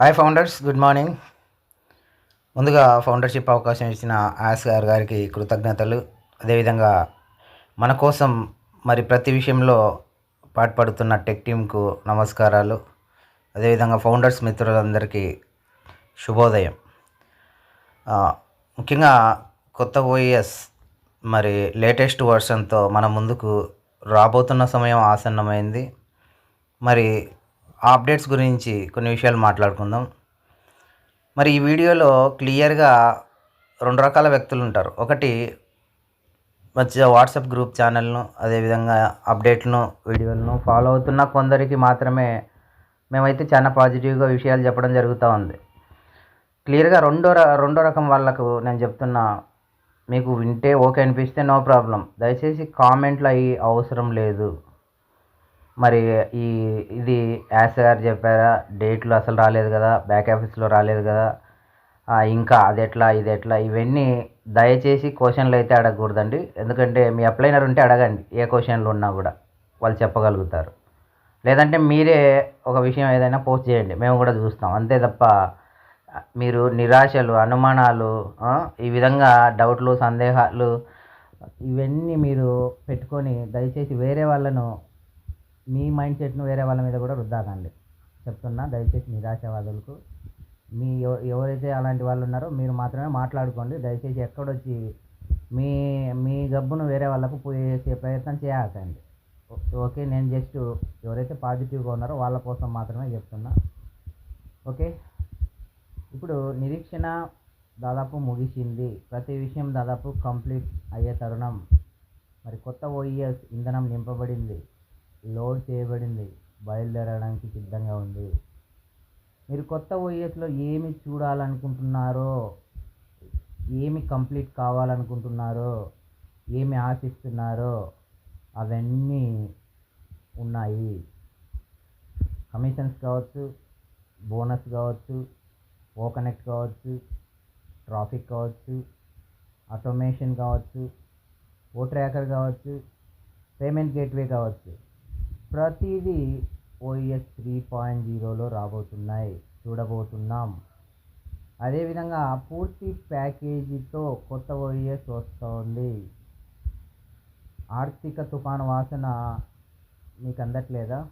Hi founders good morning ముందుగా ఫౌండర్షిప్ అవకాశం ఇచ్చిన యాస్ గారు గారికి కృతజ్ఞతలు. అదేవిధంగా మన కోసం మరి ప్రతి విషయంలో పాటుపడుతున్న టెక్ టీంకు నమస్కారాలు. అదేవిధంగా ఫౌండర్స్ మిత్రులందరికీ శుభోదయం. ముఖ్యంగా కొత్త ఓఎస్ మరి లేటెస్ట్ వర్షన్తో మన ముందుకు రాబోతున్న సమయం ఆసన్నమైంది. మరి అప్డేట్స్ గురించి కొన్ని విషయాలు మాట్లాడుకుందాం. మరి ఈ వీడియోలో క్లియర్గా రెండు రకాల వ్యక్తులు ఉంటారు. ఒకటి వచ్చే వాట్సాప్ గ్రూప్ ఛానల్ను అదేవిధంగా అప్డేట్లను వీడియోలను ఫాలో అవుతున్న కొందరికి మాత్రమే మేమైతే చాలా పాజిటివ్గా విషయాలు చెప్పడం జరుగుతూ ఉంది. క్లియర్గా రెండో ర రెండో రకం వాళ్ళకు నేను చెప్తున్నా మీకు వింటే ఓకే అనిపిస్తే నో ప్రాబ్లం. దయచేసి కామెంట్లు అయ్యి అవసరం లేదు. మరి ఈ ఇది యాస్ గారు చెప్పారా డేట్లు అసలు రాలేదు కదా బ్యాక్ ఆఫీస్లో రాలేదు కదా ఇంకా అది ఎట్లా ఇది ఎట్లా ఇవన్నీ దయచేసి క్వశ్చన్లు అయితే అడగకూడదండి. ఎందుకంటే మీ అప్లైనర్ ఉంటే అడగండి ఏ క్వశ్చన్లు ఉన్నా కూడా వాళ్ళు చెప్పగలుగుతారు. లేదంటే మీరే ఒక విషయం ఏదైనా పోస్ట్ చేయండి మేము కూడా చూస్తాం. అంతే తప్ప మీరు నిరాశలు అనుమానాలు ఈ విధంగా డౌట్లు సందేహాలు ఇవన్నీ మీరు పెట్టుకొని దయచేసి వేరే వాళ్ళను మీ మైండ్ సెట్ను వేరే వాళ్ళ మీద కూడా రుద్దాకండి. చెప్తున్నా దయచేసి నిరాశవాదులకు మీ ఎవ- ఎవరైతే అలాంటి వాళ్ళు ఉన్నారో మీరు మాత్రమే మాట్లాడుకోండి. దయచేసి ఎక్కడొచ్చి మీ మీ గబ్బును వేరే వాళ్ళకు పోయేసే ప్రయత్నం చేయకండి. ఓకే నేను జస్ట్ ఎవరైతే పాజిటివ్గా ఉన్నారో వాళ్ళ కోసం మాత్రమే చెప్తున్నా. ఓకే? ఇప్పుడు నిరీక్షణ దాదాపు ముగిసింది. ప్రతి విషయం దాదాపు కంప్లీట్ అయ్యే తరుణం. మరి కొత్త ఓఈఎస్ ఇంధనం నింపబడింది. లోడ్ చేయబడింది బయలుదేరడానికి సిద్ధంగా ఉంది. మీరు కొత్త ఓఎస్లో ఏమి చూడాలనుకుంటున్నారో ఏమి కంప్లీట్ కావాలనుకుంటున్నారో ఏమి ఆశిస్తున్నారో అవన్నీ ఉన్నాయి. కమిషన్స్ కావచ్చు బోనస్ కావచ్చు ఓ కనెక్ట్ కావచ్చు ట్రాఫిక్ కావచ్చు ఆటోమేషన్ కావచ్చు ఓ ట్రాకర్ కావచ్చు పేమెంట్ గేట్వే కావచ్చు. ప్రతిదీ ఓఎస్ త్రీ పాయింట్ జీరోలో రాబోతున్నాయి. చూడబోతున్నాం. అదేవిధంగా పూర్తి ప్యాకేజీతో కొత్త ఓఎస్ వస్తోంది. ఆర్థిక తుఫాను వాసన మీకు అందట్లేదా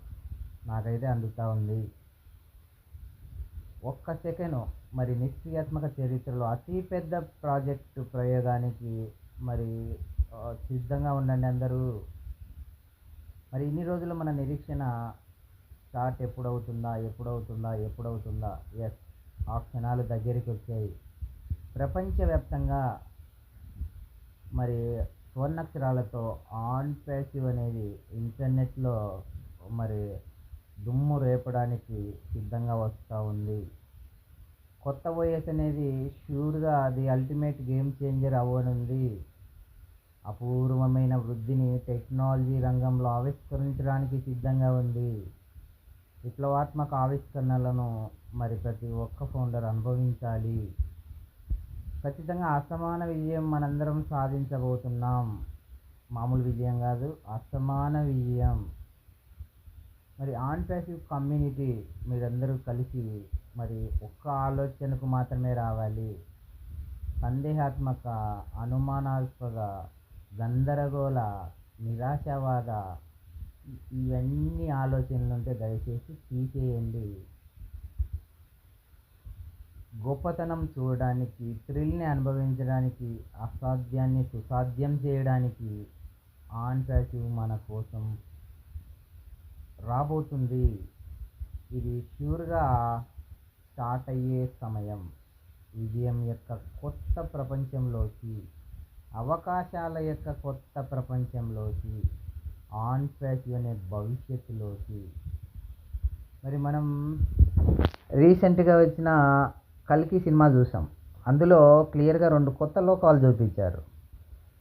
నాకైతే అందుతూ ఉంది. ఒక్క సెకండ్ మరి నిష్క్రియాత్మక చరిత్రలో అతి పెద్ద ప్రాజెక్టు ప్రయోగానికి మరి సిద్ధంగా ఉండండి అందరూ. మరి ఇన్ని రోజులు మన నిరీక్షణ స్టార్ట్ ఎప్పుడవుతుందా ఎప్పుడవుతుందా ఎప్పుడవుతుందా? ఎస్ ఆ క్షణాలు దగ్గరికి వచ్చాయి. ప్రపంచవ్యాప్తంగా మరి స్వర్ణక్షరాలతో ఆన్ ప్యాసివ్ అనేది ఇంటర్నెట్లో మరి దుమ్ము రేపడానికి సిద్ధంగా వస్తూ ఉంది. కొత్త ఓఎస్ అనేది షూర్గా అది అల్టిమేట్ గేమ్ చేంజర్ అవ్వనుంది. అపూర్వమైన వృద్ధిని టెక్నాలజీ రంగంలో ఆవిష్కరించడానికి సిద్ధంగా ఉంది. విప్లవాత్మక ఆవిష్కరణలను మరి ప్రతి ఒక్క ఫౌండర్ అనుభవించాలి. ఖచ్చితంగా అసమాన విజయం మనందరం సాధించబోతున్నాం. మామూలు విజయం కాదు అసమాన విజయం. మరి ఆన్ ప్యాసివ్ కమ్యూనిటీ మీరందరూ కలిసి మరి ఒక్క ఆలోచనకు మాత్రమే రావాలి. సందేహాత్మక అనుమానాస్పద గందరగోళ నిరాశావాద ఇవన్నీ ఆలోచనలు ఉంటే దయచేసి తీసేయండి. గొప్పతనం చూడడానికి థ్రిల్ని అనుభవించడానికి అసాధ్యాన్ని సుసాధ్యం చేయడానికి ఆన్ ప్యాసివ్ మన కోసం రాబోతుంది. ఇది ష్యూర్గా స్టార్ట్ అయ్యే సమయం. విజయం యొక్క కొత్త ప్రపంచంలోకి అవకాశాల యొక్క కొత్త ప్రపంచంలోకి ఆన్ ఫ్యాష్ అనే భవిష్యత్తులోకి. మరి మనం రీసెంట్గా వచ్చిన కల్కి సినిమా చూసాం. అందులో క్లియర్గా రెండు కొత్త లోకాలు చూపించారు.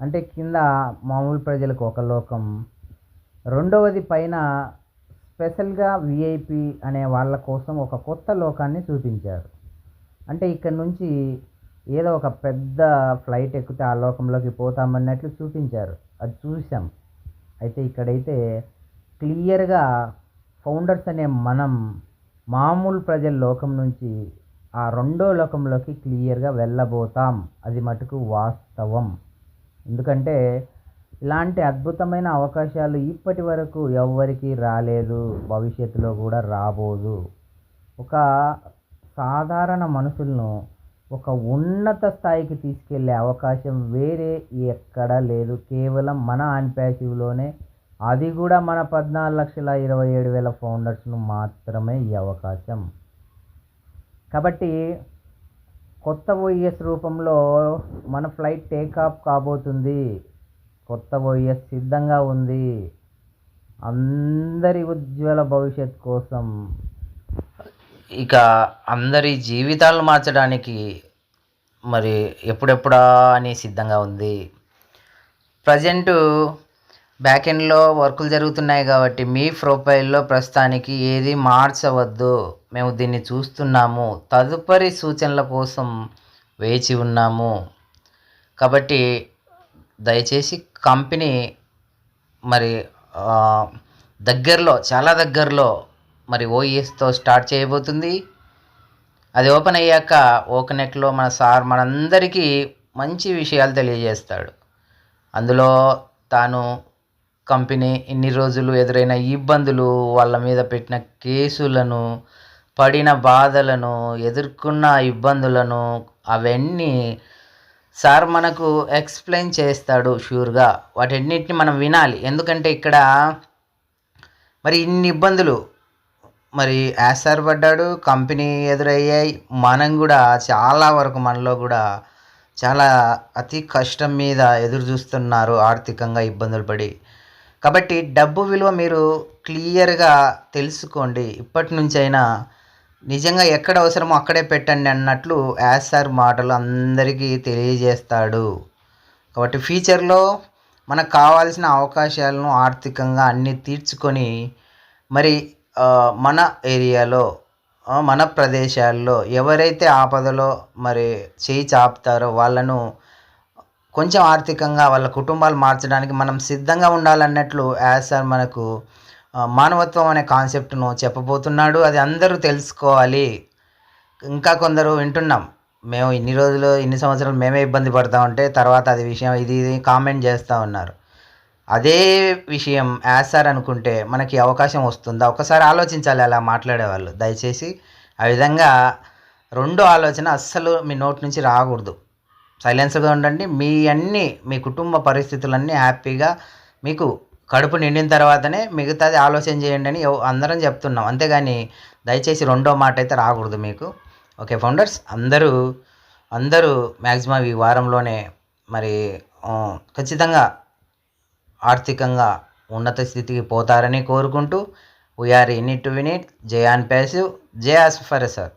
అంటే కింద మామూలు ప్రజలకు ఒక లోకం రెండవది పైన స్పెషల్గా విఐపి అనే వాళ్ళ కోసం ఒక కొత్త లోకాన్ని చూపించారు. అంటే ఇక్కడ నుంచి ఏదో ఒక పెద్ద ఫ్లైట్ ఎక్కితే ఆ లోకంలోకి పోతామన్నట్లు చూపించారు. అది చూసాం అయితే ఇక్కడైతే క్లియర్గా ఫౌండర్స్ అనే మనం మామూలు ప్రజల లోకం నుంచి ఆ రెండో లోకంలోకి క్లియర్గా వెళ్ళబోతాం. అది మటుకు వాస్తవం. ఎందుకంటే ఇలాంటి అద్భుతమైన అవకాశాలు ఇప్పటి వరకు ఎవరికి రాలేదు. భవిష్యత్తులో కూడా రాబోదు. ఒక సాధారణ మనుషులను ఒక ఉన్నత స్థాయికి తీసుకెళ్ళే అవకాశం వేరే ఎక్కడా లేదు. కేవలం మన ఆన్ప్యాసివ్లోనే అది కూడా మన పద్నాలుగు లక్షల ఇరవై ఏడు వేల ఫౌండర్స్ను మాత్రమే ఈ అవకాశం. కాబట్టి కొత్త ఓఎస్ రూపంలో మన ఫ్లైట్ టేక్ ఆఫ్ కాబోతుంది. కొత్త ఓఎస్ సిద్ధంగా ఉంది. అందరి ఉజ్వల భవిష్యత్ కోసం ఇక అందరి జీవితాలను మార్చడానికి మరి ఎప్పుడెప్పుడా అని సిద్ధంగా ఉంది. ప్రజెంట్ బ్యాక్ ఎండ్లో వర్కులు జరుగుతున్నాయి కాబట్టి మీ ప్రొఫైల్లో ప్రస్తుతానికి ఏది మార్చవద్దు. మేము దీన్ని చూస్తున్నాము. తదుపరి సూచనల కోసం వేచి ఉన్నాము. కాబట్టి దయచేసి కంపెనీ మరి దగ్గరలో చాలా దగ్గరలో మరి ఓఈఎస్తో స్టార్ట్ చేయబోతుంది. అది ఓపెన్ అయ్యాక ఓకనెక్లో మన సార్ మనందరికీ మంచి విషయాలు తెలియజేస్తాడు. అందులో తాను కంపెనీ ఇన్ని రోజులు ఎదురైన ఇబ్బందులు వాళ్ళ మీద పెట్టిన కేసులను పడిన బాధలను ఎదుర్కొన్న ఇబ్బందులను అవన్నీ సార్ మనకు ఎక్స్ప్లెయిన్ చేస్తాడు షూర్గా. వాటన్నిటిని మనం వినాలి. ఎందుకంటే ఇక్కడ మరి ఇన్ని ఇబ్బందులు మరి యాసర్ పడ్డాడు కంపెనీ ఎదురయ్యాయి. మనం కూడా చాలా వరకు మనలో కూడా చాలా అతి కష్టం మీద ఎదురు చూస్తున్నారు ఆర్థికంగా ఇబ్బందులు పడి. కాబట్టి డబ్బు విలువ మీరు క్లియర్గా తెలుసుకోండి. ఇప్పటి నుంచైనా నిజంగా ఎక్కడ అవసరమో అక్కడే పెట్టండి అన్నట్లు యాసార్ మాటలు అందరికీ తెలియజేస్తాడు. కాబట్టి ఫ్యూచర్లో మనకు కావాల్సిన అవకాశాలను ఆర్థికంగా అన్నీ తీర్చుకొని మరి మన ఏరియాలో మన ప్రదేశాల్లో ఎవరైతే ఆపదలో మరి చేయి చాపుతారో వాళ్ళను కొంచెం ఆర్థికంగా వాళ్ళ కుటుంబాలు మార్చడానికి మనం సిద్ధంగా ఉండాలన్నట్లు యాజ్ సార్ మనకు మానవత్వం అనే కాన్సెప్ట్ను చెప్పబోతున్నాడు. అది అందరూ తెలుసుకోవాలి. ఇంకా కొందరు వింటున్నాం. మేము ఇన్ని రోజులు ఇన్ని సంవత్సరాలు మేమే ఇబ్బంది పడతా ఉంటే తర్వాత అది విషయం ఇది ఇది కామెంట్ చేస్తూ ఉన్నారు. అదే విషయం యాజ్ సార్ అనుకుంటే మనకి అవకాశం వస్తుందా? ఒకసారి ఆలోచించాలి అలా మాట్లాడేవాళ్ళు. దయచేసి ఆ విధంగా రెండో ఆలోచన అస్సలు మీ నోటి నుంచి రాకూడదు. సైలెన్స్గా ఉండండి. మీ అన్ని మీ కుటుంబ పరిస్థితులన్నీ హ్యాపీగా మీకు కడుపు నిండిన తర్వాతనే మిగతాది ఆలోచన చేయండి అని అందరం చెప్తున్నాం. అంతేగాని దయచేసి రెండో మాట అయితే రాకూడదు మీకు. ఓకే ఫౌండర్స్ అందరూ అందరూ మ్యాక్సిమం ఈ వారంలోనే మరి ఖచ్చితంగా ఆర్థికంగా ఉన్నత స్థితికి పోతారని కోరుకుంటూ we're in it to win it Zion passive. జయాస్ ఫర్ సార్